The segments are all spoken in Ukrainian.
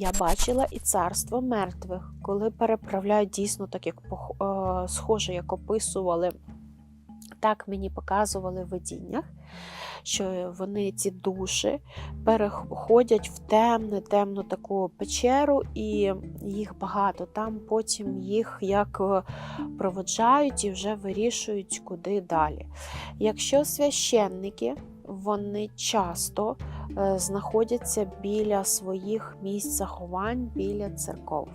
Я бачила і царство мертвих, коли переправляють дійсно так, як е, схоже, як описували, так мені показували в видіннях, що вони ці душі переходять в темне, темну таку печеру, і їх багато. Там потім їх як е, проводжають і вже вирішують, куди далі. Якщо священники, вони часто е, знаходяться біля своїх місць заховань, біля церков.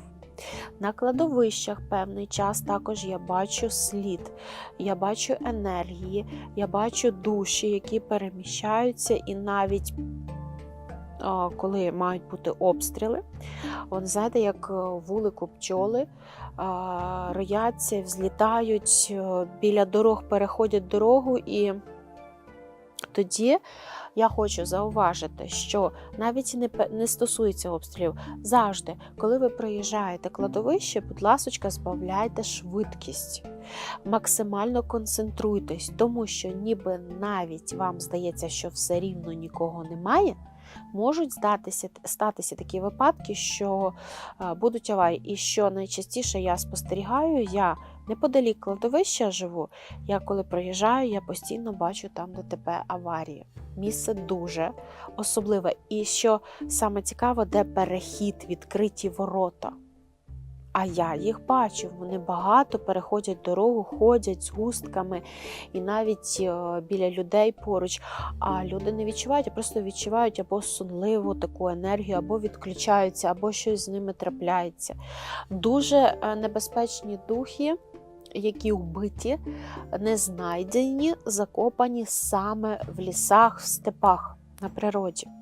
На кладовищах певний час також я бачу слід, я бачу енергії, я бачу душі, які переміщаються, і навіть коли мають бути обстріли, от знаєте, як е, вулику пчоли рояться, взлітають е, біля дорог, переходять дорогу і. Тоді я хочу зауважити, що навіть не, не стосується обстрілів. Завжди, коли ви проїжджаєте кладовище, будь ласочка, збавляйте швидкість. Максимально концентруйтесь, тому що ніби навіть вам здається, що все рівно нікого немає. Можуть здатися, статися такі випадки, що е, будуть аварії. І що найчастіше я спостерігаю, я неподалік кладовища живу, я коли проїжджаю, я постійно бачу там ДТП аварії. Місце дуже особливе. І що саме цікаво, де перехід, відкриті ворота. А я їх бачу, вони багато переходять дорогу, ходять з густками і навіть е, біля людей поруч. А люди не відчувають, а просто відчувають або сонливу таку енергію, або відключаються, або щось з ними трапляється. Дуже е, небезпечні духи які вбиті, не знайдені, закопані саме в лісах, в степах на природі.